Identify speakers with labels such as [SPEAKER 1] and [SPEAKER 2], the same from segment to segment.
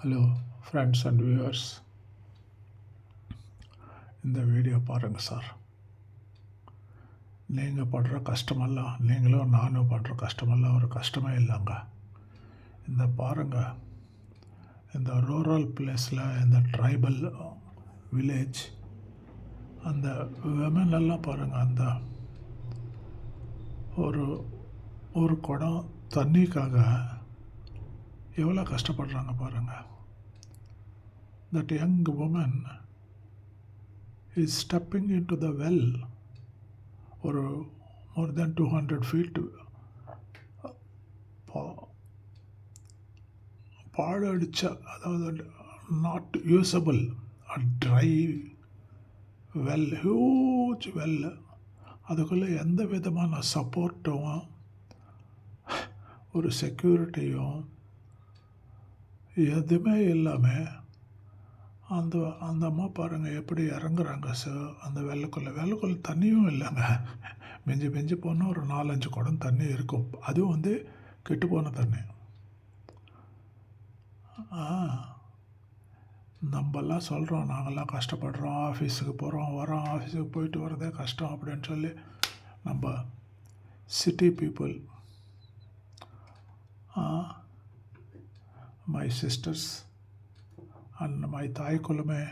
[SPEAKER 1] Hello friends and viewers இந்த video பாருங்கள் sir நீங்கள் படுற கஷ்டமெல்லாம் நீங்களும் நானும் படுற கஷ்டமெல்லாம் ஒரு கஷ்டமே இல்லைங்க. இந்த பாருங்கள் இந்த ரூரல் பிளேஸில் இந்த ட்ரைபல் வில்லேஜ் அந்த விமன் எல்லாம் பாருங்கள் அந்த ஒரு ஒரு குடம் தண்ணிக்காக எவ்வளோ கஷ்டப்படுறாங்க பாருங்கள் that young woman is stepping in to the well ஒரு more than two hundred feet பாழடிச்ச அதாவது not usable dry well huge well அதுக்குள்ளே எந்த விதமான சப்போர்ட்டும் ஒரு செக்யூரிட்டியும் எதுவுமே இல்லாமல் அந்த அந்த அம்மா பாருங்கள் எப்படி இறங்குறாங்க சார் அந்த வெள்ளைக்குள்ளே வெள்ளைக்குள்ளே தண்ணியும் இல்லைங்க. மிஞ்சி மிஞ்சி போனால் ஒரு நாலஞ்சு குடம் தண்ணி இருக்கும். அதுவும் வந்து கெட்டு போன தண்ணி. ஆ. நம்மெல்லாம் சொல்கிறோம் நாங்கள்லாம் கஷ்டப்படுறோம் ஆஃபீஸுக்கு போகிறோம் வரோம் ஆஃபீஸுக்கு போயிட்டு வரதே கஷ்டம் அப்படின்னு சொல்லி நம்ம city people my sisters and my தாய் குலமே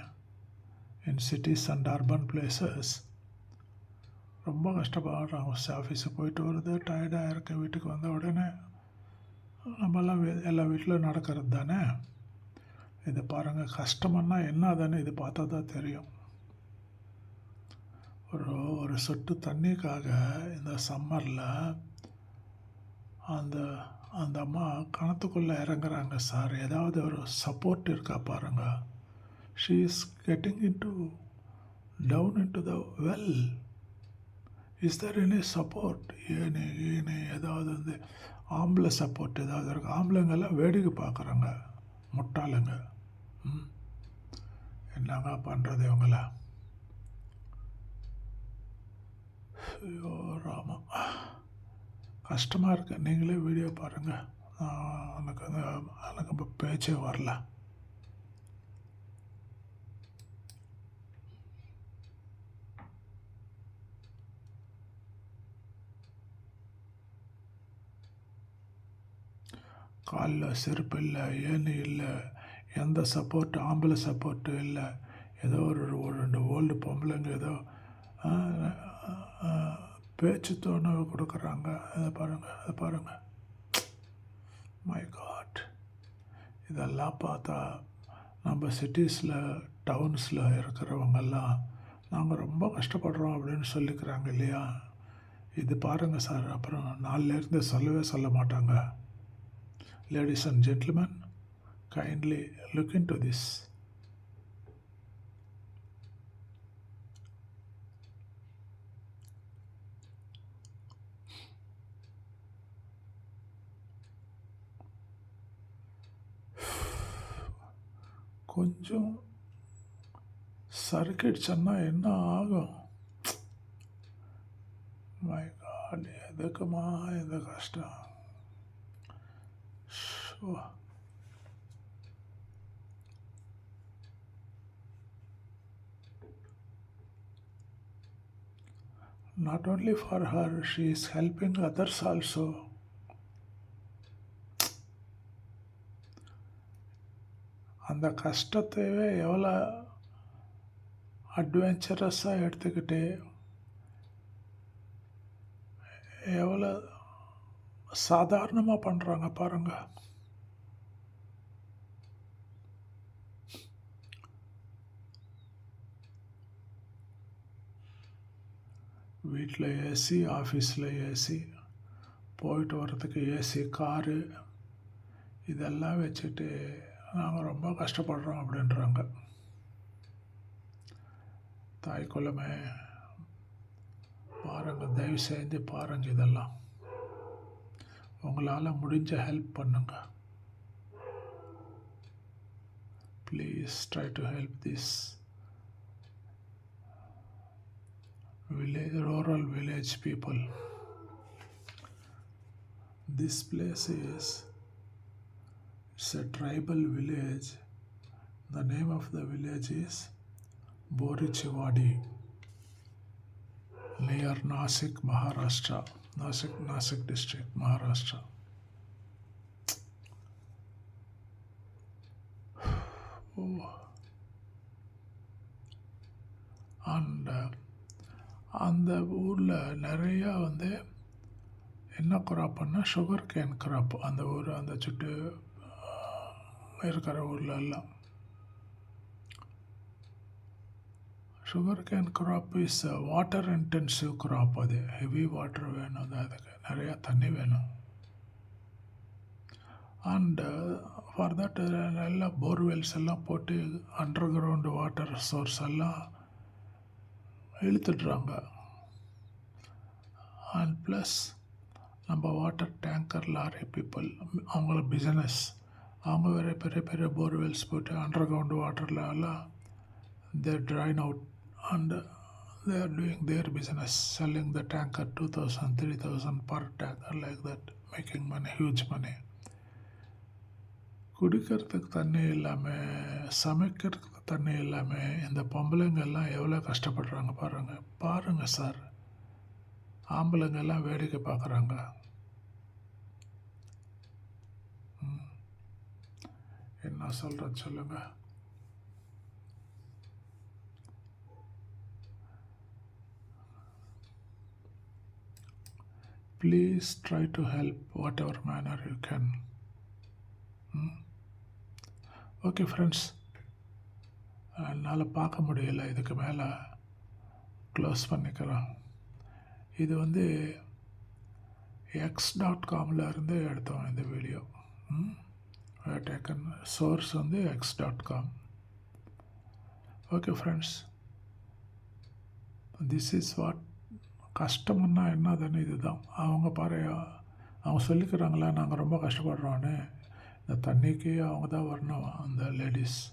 [SPEAKER 1] in cities and urban places ரொம்ப கஷ்டப்படுறாங்க ஆஃபீஸுக்கு போயிட்டு வருது டயர்டாக இருக்க வீட்டுக்கு வந்த உடனே நம்மெல்லாம் எல்லா வீட்டிலும் நடக்கிறது தானே? இது பாருங்கள் கஷ்டமன்னா என்ன தானே? இது பார்த்தா தான் தெரியும். ஒரு ஒரு சொட்டு தண்ணிக்காக இந்த சம்மரில் அந்த அந்த அம்மா கணத்துக்குள்ளே இறங்குறாங்க சார். ஏதாவது ஒரு சப்போர்ட் இருக்கா பாருங்க. She is getting in to down in to the well is there any support any any ஏதாவது வந்து ஆம்பளை சப்போர்ட் ஏதாவது இருக்கு? ஆம்பளைங்கெல்லாம் வேடிக்கை பார்க்குறாங்க. முட்டாளுங்க. ம். என்னங்க பண்ணுறது இவங்கள? ஐயோ ராமா. கஷ்டமாக இருக்குது நீங்களே வீடியோ பாருங்கள் எனக்கு வந்து எனக்கு இப்போ பேச்சே வரல. காலில் செருப்பு இல்லை ஏணி இல்லை எந்த சப்போர்ட்டு ஆம்பளை சப்போர்ட்டு இல்லை. ஏதோ ஒரு ஒரு ரெண்டு ஓல்டு பொம்பளைங்க ஏதோ பேச்சு தோணு கொடுக்குறாங்க. அதை பாருங்கள் அதை பாருங்கள் மை காட் இதெல்லாம் பார்த்தா நம்ம சிட்டிஸில் டவுன்ஸில் இருக்கிறவங்கெல்லாம் நாங்கள் ரொம்ப கஷ்டப்படுறோம் அப்படின்னு சொல்லிக்கிறாங்க இல்லையா? இது பாருங்கள் சார். அப்புறம் நாளிலேருந்து சொல்லவே சொல்ல மாட்டாங்க. Ladies and gentlemen kindly look in to this கொஞ்சம் சறுக்கிடுச்சன்னா என்ன ஆகும் மை காட் எதுக்குமா இந்த கஷ்டம் show not only for her, she is helping others also. அந்த கஷ்டத்தையே எவ்வளோ அட்வென்ச்சரஸாக எடுத்துக்கிட்டு எவ்வளோ சாதாரணமாக பண்ணுறாங்க பாருங்கள் வீட்டில் ஏசி ஆஃபீஸில் ஏசி போயிட்டு வர்றதுக்கு ஏசி காரு இதெல்லாம் வச்சுட்டு நாங்கள் ரொம்ப கஷ்டப்படுறோம் அப்படின்றாங்க. தாய் குலமே பாருங்க தயவு செஞ்சு பாருங்க இதெல்லாம். உங்களால் முடிஞ்ச ஹெல்ப் பண்ணுங்க. Please try to help this village rural village people. This place is It's a tribal village. The name of the village is Borichewadi near Nasik, Maharashtra. Nasik, Nasik district, Maharashtra. Oh. And அந்த ஊரில் நிறையா வந்து என்ன கிராப்னா sugar cane graph அந்த ஊர் அந்த சுட்டு இருக்கிற ஊரில் எல்லாம். Sugar cane crop is water intensive crop அது ஹெவி வாட்டர் வேணும். அது அதுக்கு நிறையா தண்ணி வேணும். அண்டு ஃபார் தட் நல்லா போர்வெல்ஸ் எல்லாம் போட்டு அண்டர் கிரவுண்டு வாட்டர் சோர்ஸ் எல்லாம் இழுத்துடுறாங்க. அண்ட் ப்ளஸ் நம்ம வாட்டர் டேங்கர் லாரி பீப்புள் அவங்கள பிஸ்னஸ் அவங்க வேறு பெரிய பெரிய போர்வெல்ஸ் போட்டு அண்டர் கிரவுண்ட் வாட்டரில் எல்லாம் there drain out and they are doing their business selling the tanker 2000 3000 per tanker like that making money huge money. குடிக்கிறதுக்கு தண்ணி இல்லாமல் சமைக்கிறதுக்கு தண்ணி இல்லாமல் இந்த பொம்பளைங்க எல்லாம் எவ்வளோ கஷ்டப்படுறாங்க பாருங்கள் பாருங்கள் சார் ஆம்பளைங்க எல்லாம் வேடிக்கை பார்க்குறாங்க. என்ன சொல்கிற சொல்லுங்கள் please try to help whatever manner you can okay friends என்னால் பார்க்க முடியல. இதுக்கு மேலே க்ளோஸ் பண்ணிக்கிறேன் இது வந்து எக்ஸ் டாட் காமில் இருந்து எடுத்தோம் இந்த வீடியோ ம் hmm? டேக்கன் சோர்ஸ் வந்து X dot com okay friends this is what கஷ்டம்னா என்னதுன்னு இதுதான். அவங்க பாரு அவங்க சொல்லிக்கிறாங்களா நாங்கள் ரொம்ப கஷ்டப்படுறோன்னு இந்த தண்ணிக்கு அவங்க தான் வரணும் அந்த லேடிஸ்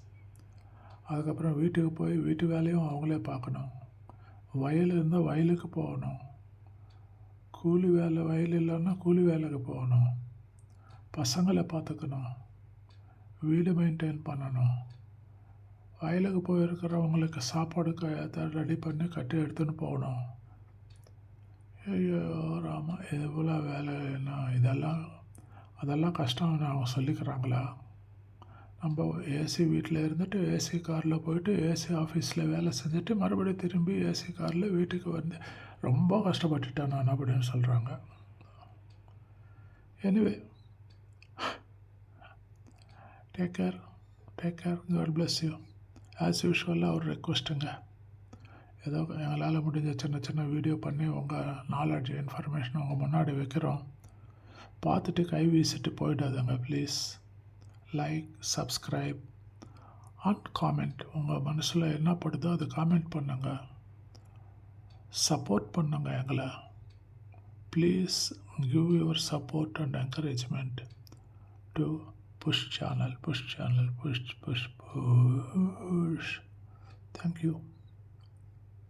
[SPEAKER 1] அதுக்கப்புறம் வீட்டுக்கு போய் வீட்டு வேலையும் அவங்களே பார்க்கணும். வயல் இருந்தால் வயலுக்கு போகணும். கூலி வேலை வயல் இல்லைன்னா கூலி வேலைக்கு போகணும். பசங்களை பார்த்துக்கணும். வீடு மெயின்டைன் பண்ணணும். வயலுக்கு போயிருக்கிறவங்களுக்கு சாப்பாடு க ரெடி பண்ணி கட்டி எடுத்துன்னு போகணும். ஐயோ ராமா எவ்வளோ வேலை என்ன இதெல்லாம் அதெல்லாம் கஷ்டம்னு அவங்க சொல்லிக்கிறாங்களா? நம்ம ஏசி வீட்டில் இருந்துட்டு ஏசி காரில் போயிட்டு ஏசி ஆஃபீஸில் வேலை செஞ்சுட்டு மறுபடியும் திரும்பி ஏசி காரில் வீட்டுக்கு வந்து ரொம்ப கஷ்டப்பட்டுட்டேன் நான் அப்படின்னு சொல்கிறாங்க anyway take care take care God bless you as யூஷுவலாக ஒரு ரெக்வஸ்ட்டுங்க ஏதோ எங்களால் முடிஞ்ச சின்ன சின்ன வீடியோ பண்ணி உங்கள் நாலேஜ் இன்ஃபர்மேஷன் உங்கள் முன்னாடி வைக்கிறோம். பார்த்துட்டு கை வீசிட்டு போயிடாதுங்க please like subscribe and comment உங்கள் மனசில் என்ன படுதோ அது காமெண்ட் பண்ணுங்கள் சப்போர்ட் பண்ணுங்க எங்களை. Please give your support and encouragement to push channel, push channel, push, push, push. Thank you.